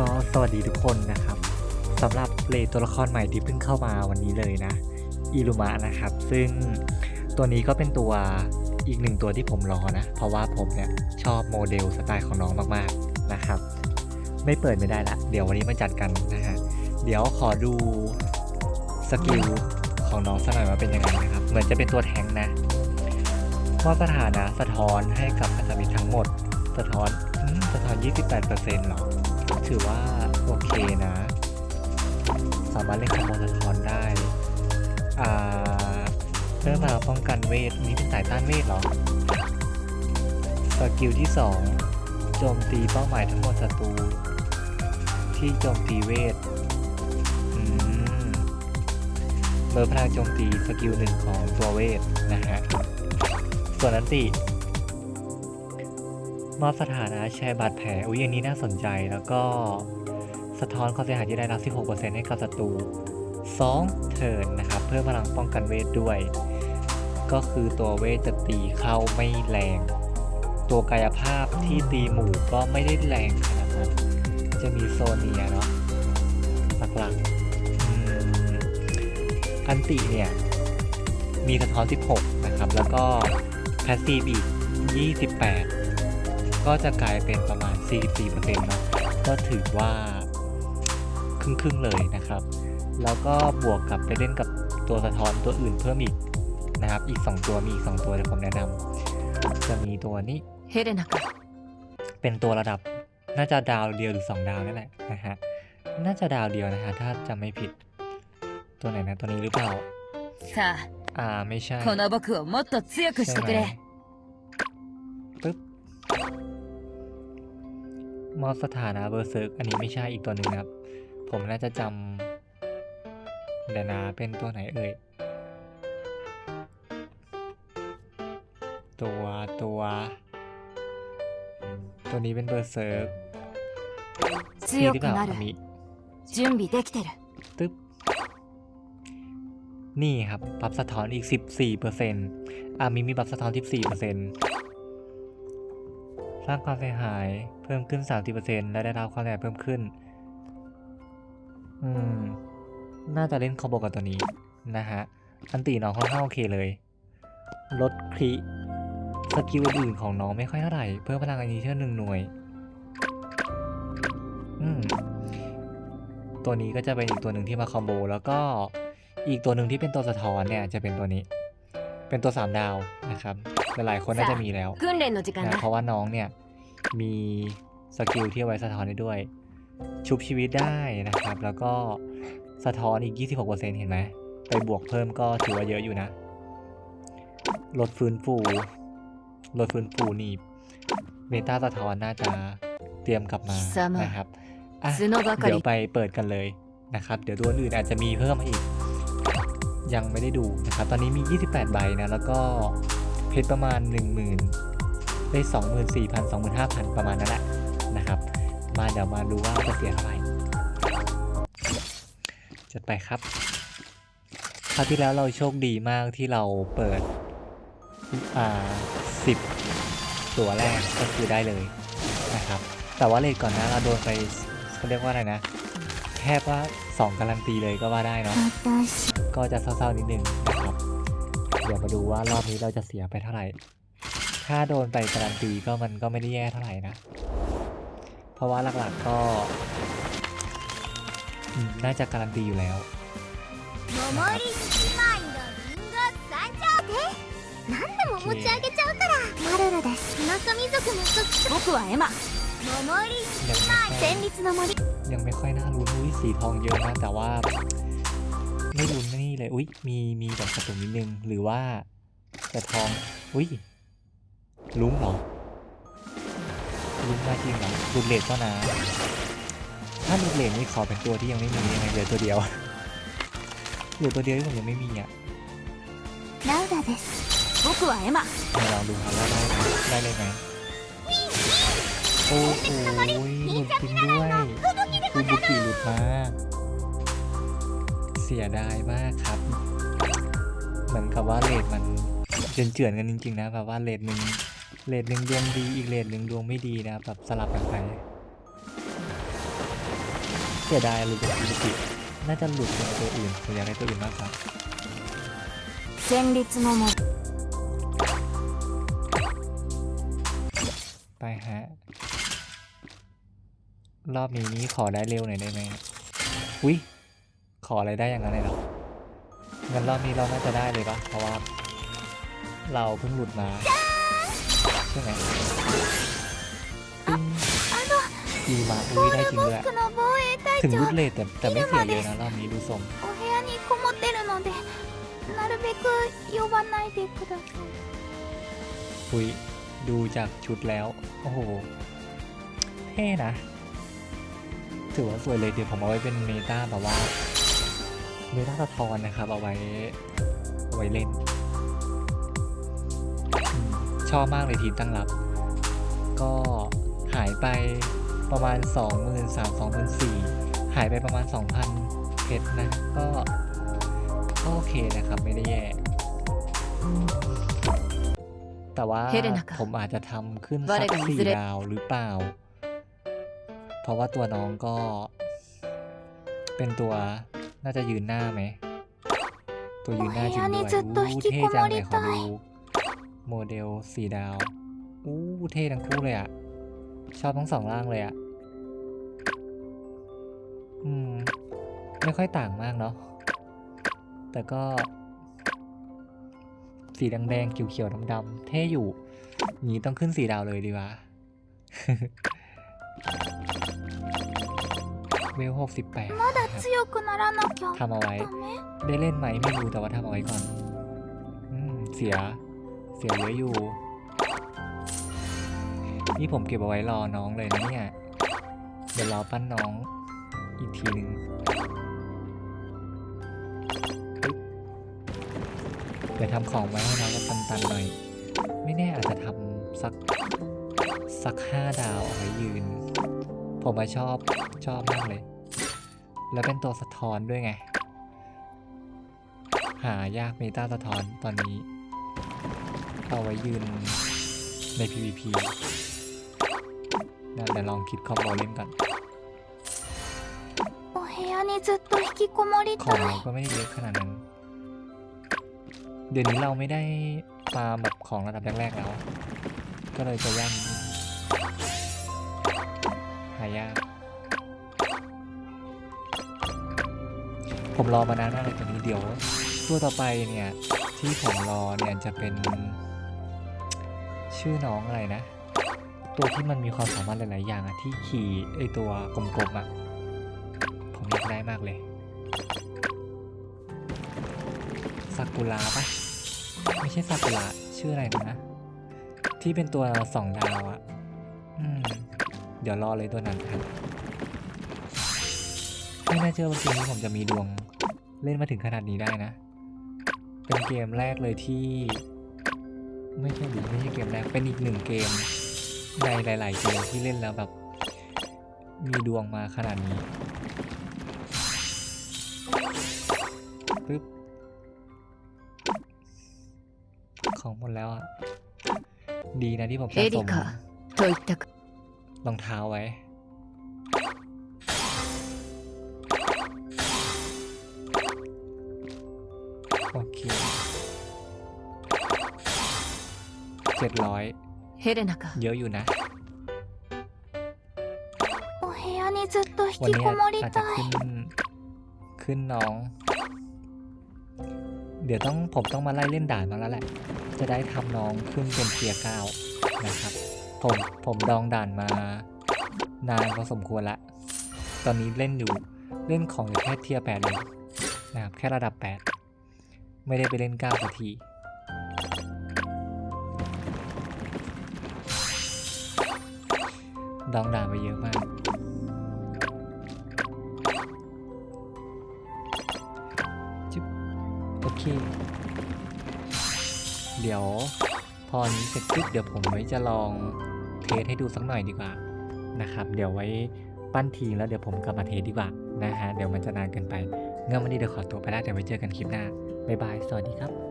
ก็สวัสดีทุกคนนะครับสำหรับเลตัวละครใหม่ที่เพิ่งเข้ามาวันนี้เลยนะอิรุมะนะครับ ซึ่งตัวนี้ก็เป็นตัวอีกหนึ่งตัวที่ผมรอนะ เพราะว่าผมเนี่ยชอบโมเดลสไตล์ของน้องมากๆนะครับ ไม่เปิดไม่ได้ละ เดี๋ยววันนี้มาจัดกันนะฮะเดี๋ยวขอดูสกิลของน้องสักหน่อยว่าเป็นยังไงนะครับ เหมือนจะเป็นตัวแทงนะมอบสถานะสะท้อนให้กับพันธมิตรทั้งหมด สะท้อนอืมสะท้อน 28%หรอ ถือว่าโอเคนะ สามารถเล่นคอมโบสะท้อนได้อ่าเริ่มมาป้องกันเวทนี่เป็นสายต้านเวทหรอ สกิลที่ 2 โจมตีเป้าหมายทั้งหมดศัตรูที่โจมตีเวทเบอร์พลังโจมตีสกิลหนึ่งของตัวเวทนะฮะ ส่วนนันติ มอบสถานะแชร์บาดแผลอุ้ยอันนี้น่าสนใจแล้วก็สะท้อนความเสียหายที่ได้รับ 16%ให้กับศัตรู 2 เทิร์นนะครับ เพิ่มพลังป้องกันเวทด้วย ก็คือตัวเวทจะตีเข้าไม่แรง ตัวกายภาพที่ตีหมู่ก็ไม่ได้แรงขนาดนั้นจะมีโซเนียเนาะหลักๆอันติเนี่ย มีสะท้อน 16 นะครับ แล้วก็แพสซีฟอีก28 ก็จะกลายเป็นประมาณ 44%นะก็ถือว่าครึ่งๆเลยนะครับ แล้วก็บวกกับไปเล่นกับตัวสะท้อนตัวอื่นเพิ่มอีกนะครับ อีก 2 ตัวมีอีก 2 ตัวที่ผมแนะนำจะมีตัวนี้เฮดนะเป็นตัวระดับน่าจะดาวเดียวหรือ 2 ดาวนั่นแหละนะฮะน่าจะดาวเดียวนะฮะถ้าจำไม่ผิด ตัวไหนนะตัวนี้หรือเปล่าอ่าไม่ใช่ใช่ไหม มอบสถานะเบอร์เซิร์กอันนี้ไม่ใช่อีกตัวหนึ่งครับ ผมน่าจะจำเดนาเป็นตัวไหนเอ่ย ตัวตัว ตัวนี้เป็นเบอร์เซิร์กนี่หรือเปล่าอามิตึ๊บ นี่ครับปรับสะท้อนอีก 14%อามีมีปรับสะท้อน 14% ร้างความเสียหายเพิ่มขึ้น 30%และได้รับความเสียหายเพิ่มขึ้น อืม น่าจะเล่นคอมโบกับตัวนี้นะฮะ อันตีน้องค่อนข้างโอเคเลย ลดคริสกิลอื่นของน้องไม่ค่อยเท่าไหร่ เพิ่มพลังอันนี้เชื่อหนึ่งหน่วย อืม ตัวนี้ก็จะเป็นอีกตัวหนึ่งที่มาคอมโบแล้วก็อีกตัวหนึ่งที่เป็นตัวสะท้อนเนี่ยจะเป็นตัวนี้ เป็นตัว 3 ดาวนะครับ หลายคนน่าจะมีแล้วนะเพราะว่าน้องเนี่ยมีสกิลที่ไว้สะท้อนได้ด้วย ชุบชีวิตได้นะครับ แล้วก็สะท้อนอีก 26%เห็นไหม ไปบวกเพิ่มก็ถือว่าเยอะอยู่นะ ลดฟื้นฟูลดฟื้นฟูนีบเมตาสะท้อนน่าจะเตรียมกลับมานะครับเดี๋ยวไปเปิดกันเลยนะครับ เดี๋ยวตัวอื่นอาจจะมีเพิ่มมาอีก ยังไม่ได้ดูนะครับ ตอนนี้มี 28 ใบนะ แล้วก็ เพชรประมาณ 10,000 ได้ 24,000 25,000 ประมาณนั้นแหละนะครับ มาเดี๋ยวมาดูว่าจะเสียเท่าไหร่จัดไปครับคราวที่แล้วเราโชคดีมากที่เราเปิดอ่า10 ตัวแรกก็คือได้เลยนะครับ แต่ว่าเลทก่อนหนะเราโดนไปเขาเรียกว่าอะไรนะแทบว่า 2 การันตีเลยก็ว่าได้เนาะก็จะเศร้าๆนิดนึงนะครับเดี๋ยวมาดูว่ารอบนี้เราจะเสียไปเท่าไหร่ ถ้าโดนไปการันตีก็มันก็ไม่ได้แย่เท่าไหร่นะ เพราะว่าหลักๆก็อืมน่าจะการันตีอยู่แล้ว 桃入り姉妹のリンゴ参上で何でも持ち上げちゃうからマルルです中民族の特徴僕はエマ桃入り ยังไม่ค่อย 戦慄の森 ยังไม่ค่อยน่ารุ้นอุ้ยสีทองเยอะนะแต่ว่า ไม่รุ้ นนี่เลย อุ้ยมีมีแบบกระตุกนิดนึง หรือว่าจะทอง อุ้ยลุ้งเหรอ ลุ้งมาจริงเหรอดูดเลทก็นะ ถ้าดูดเลทนี่ขอเป็นตัวที่ยังไม่มียังไงเหลือตัวเดียว เหลือตัวเดียวที่ผมยังไม่มีอ่ะ ラウダです僕はエマ มาลองดูครับว่าได้ไหมได้เลยไหมโอ้โหหลุดจริงด้วยคุณบุกิหลุดมา เ เสียดายมากครับ เหมือนกับว่าเลทมันเจือนเกันจริงๆนะแบบว่าเลทหนึ่งเลทหนึ่งดวงดีอีกเลทหนึ่งดวงไม่ดีนะแบบสลับกันไปเสียดายหลุดจากอินกิจน่าจะหลุดจากตัวอื่นอยากได้ตัวอื่นมากครับไปฮะรอบนี้นี้ขอได้เร็วหน่อยได้ไหมอุ้ย ขออะไรได้อย่างนั้นเลยเหรองั้นรอบนี้เราน่าจะได้เลยปะเพราะว่า เราเพิ่งหลุดมาใช่ไหมดีมาอุ้ยได้จริงด้วยถึงรุดเลทแต่แต่ไม่เสียเลยนะรอบนี้ดูสมอุ้ยดูจากชุดแล้ว โอ้โห เท่นะ ถือว่าสวยเลยเดี๋ยวผมเอาไว้เป็นเมตาแบบว่า เมตาสะท้อนนะครับ เอาไว้เอาไว้เล่นอืมชอบมากเลยทีมตั้งรับ ก็หายไปประมาณ 2 3 0 0 0 2 4 0 0หายไปประมาณ 2,000 เพชรนะ ก็ก็โอเคนะครับ ไม่ได้แย่ แต่ว่าเฮเลนาค่ะผมอาจจะทำขึ้นว่าสัได้กกันสี่ずれดาวหรือเปล่า เพราะว่าตัวน้องก็เป็นตัว น่าจะยืนหน้าไหม ตัวยืนหน้าจริงด้วยอู้เท่จังเลยขอดูโมเดลสีดาวอู้เท่ทั้งคู่เลยอะชอบทั้งสองร่างเลยอะอืม ไม่ค่อยต่างมากเนาะ แต่ก็ สีแดงๆเขียวๆดำๆเท่อยู่นี้ต้องขึ้นสีดาวเลยดีวะ เวลหกสิบแปดทำเอาไว้ ได้เล่นไหมไม่รู้แต่ว่าทำเอาไว้ก่อนอเสีย เสียเยอะอยู่ นี่ผมเก็บเอาไว้รอน้องเลยนะเนี่ย เดี๋ยวรอปั้นน้องอีกทีหนึ่งเดี๋ยวทำของไว้ให้น้องก็ตันๆหน่อย ไม่แน่อาจจะทำสักสักห้าดาวเอาไว้ยืน ผมมาชอบชอบมากเลย แล้วเป็นตัวสะท้อนด้วยไง หายากเมตาสะท้อนตอนนี้ เอาไว้ยืนใน PVP เดี๋ยวลองคิดคอมโบเล่นก่อนของก็ไม่ได้เยอะขนาดนั้น เดี๋ยวนี้เราไม่ได้ฟาร์มแบบของระดับแรกๆแล้ว ก็เลยจะยากนิดายาก ผมรอมานานมากเลยตัวนี้เดี๋ยวตัวต่อไปเนี่ย ที่ผมรอเนี่ยจะเป็น ชื่อน้องอะไรนะ ตัวที่มันมีความสามารถหลาย ๆ อย่างอะที่ขี่ไอตัวกลม ๆอะผมอยากได้มากเลยซากุระปะไม่ใช่ซากุระชื่ออะไรนะ ที่เป็นตัวสองดาวอะอืม เดี๋ยวรอเลยตัวนั้นครับไม่น่าเชื่อว่าเกมนี้ผมจะมีดวงเล่นมาถึงขนาดนี้ได้นะ เป็นเกมแรกเลยที่ ไม่ใช่ไม่ใช่เกมแรก เป็นอีกหนึ่งเกมในหลาย ๆ เกมที่เล่นแล้วแบบ มีดวงมาขนาดนี้ปึ๊บของหมดแล้วอะ ดีนะที่ผมสะสม รองเท้าไว้ โอเคเจ็ดร้อย ヘレナか เยอะอยู่นะ お部屋にずっと引 วัน き นี้ こもり อาจจะ た ขึ้ い น ขึ้นน้อง เดี๋ยวต้องผมต้องมาไล่เล่นด่านมาแล้วแหละ จะได้ทำน้องขึ้นเป็นเทียร์เก้านะครับ ผมผมดองด่านมานานพอสมควรละ ตอนนี้เล่นอยู่เล่นของอยู่แค่เทียร์แปดเลยนะครับแค่ระดับแปดไม่ได้ไปเล่นเก้าสักทีดองด่านไปเยอะมากจึ๊บโอเค เดี๋ยว พอนี้เสร็จปุ๊บเดี๋ยวผมไว้จะลอง เทสให้ดูสักหน่อยดีกว่านะครับ เดี๋ยวไว้ปั้นทีแล้วเดี๋ยวผมกลับมาเทสดีกว่านะฮะเดี๋ยวมันจะนานเกินไป เงั้นวันนี้เดี๋ยวขอตัวไปแล้วเดี๋ยวไว้เจอกันคลิปหน้าบ๊ายบายสวัสดีครับ